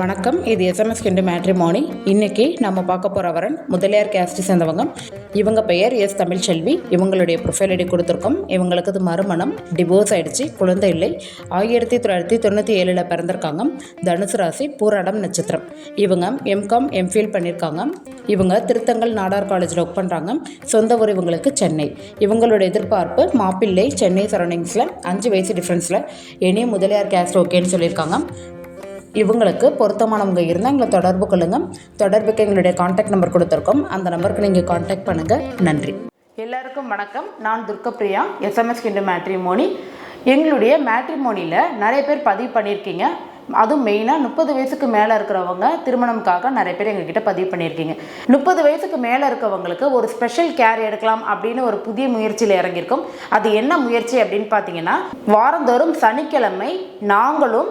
வணக்கம். இது எஸ்எம்எஸ் கிண்டு மேட்ரிமோனி இன்னைக்கு நம்ம பார்க்க போகிற வரன் முதலியார் கேஸ்டி சேர்ந்தவங்க. இவங்க பெயர் எஸ் தமிழ்ச்செல்வி. இவங்களுடைய ப்ரொஃபைல் ஐடி கொடுத்துருக்கோம். இவங்களுக்கு இது மறுமணம். டிவோர்ஸ் ஆயிடுச்சு. குழந்தை இல்லை. ஆயிரத்தி தொள்ளாயிரத்தி தொண்ணூற்றி ஏழில் பிறந்திருக்காங்க. தனுசு ராசி பூராடம் நட்சத்திரம். இவங்க எம்காம் எம்ஃபில் பண்ணியிருக்காங்க இவங்க திருத்தங்கல் நாடார் காலேஜில் ஒர்க் பண்ணுறாங்க சொந்த ஊர் இவங்களுக்கு சென்னை. இவங்களோட எதிர்பார்ப்பு மாப்பிள்ளை சென்னை சரௌண்டிங்ஸில் அஞ்சு வயசு டிஃப்ரென்ஸில் எனி முதலியார் கேஸ்ட் ஓகேன்னு சொல்லியிருக்காங்க. இவங்களுக்கு பொருத்தமானவங்க இருந்தால் எங்களை தொடர்பு கொள்ளுங்கள் தொடர்புக்கு எங்களுடைய காண்டாக்ட் நம்பர் கொடுத்துருக்கோம். அந்த நம்பருக்கு நீங்கள் காண்டாக்ட் பண்ணுங்கள் நன்றி. எல்லாருக்கும் வணக்கம். நான் துர்கப்பிரியா எஸ்எம்எஸ் கிண்டு மேட்ரிமோனி எங்களுடைய மேட்ரிமோனியில் நிறைய பேர் பதிவு பண்ணியிருக்கீங்க. அதுவும் மெயினாக முப்பது வயசுக்கு மேலே இருக்கிறவங்க திருமணம்காக நிறைய பேர் எங்ககிட்ட பதிவு பண்ணியிருக்கீங்க. முப்பது வயசுக்கு மேலே இருக்கவங்களுக்கு ஒரு ஸ்பெஷல் கேர் எடுக்கலாம் அப்படின்னு ஒரு புதிய முயற்சியில் இறங்கியிருக்கோம். அது என்ன முயற்சி அப்படின்னு பார்த்தீங்கன்னா வாரந்தோறும் சனிக்கிழமை நாங்களும்